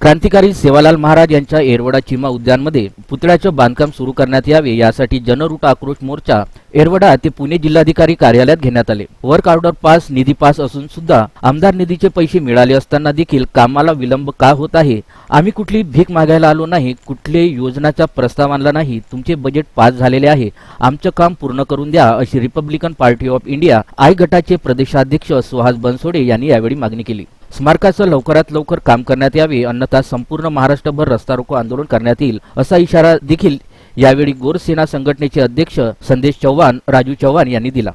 क्रांतिकारी सेवालाल महाराज यांच्या एरवडा चिमा उद्यानमध्ये पुतळ्याचं बांधकाम सुरू करण्यात यावे यासाठी जनरूट आक्रोश मोर्चा एरवडा ते पुणे जिल्हाधिकारी कार्यालयात घेण्यात आले. वर्क ऑर्डर पास निधी पास असून सुद्धा आमदार निधीचे पैसे मिळाले असताना देखील कामाला विलंब का होत आहे? आम्ही कुठली भीक मागायला आलो नाही कुठल्याही योजनाचा प्रस्ताव आणला नाही तुमचे बजेट पास झालेले आहे आमचं काम पूर्ण करून द्या अशी Republican party of India I गटाचे प्रदेशाध्यक्ष सुहास बनसोडे यांनी यावेळी मागणी केली. स्मारकाचं लवकरात लवकर काम करण्यात यावे अन्यथा संपूर्ण महाराष्ट्रभर रस्ता रोको आंदोलन करण्यात येईल असा इशारा देखील यावेळी गोरसेना संघटनेचे अध्यक्ष संदेश चव्हाण राजू चव्हाण यांनी दिला.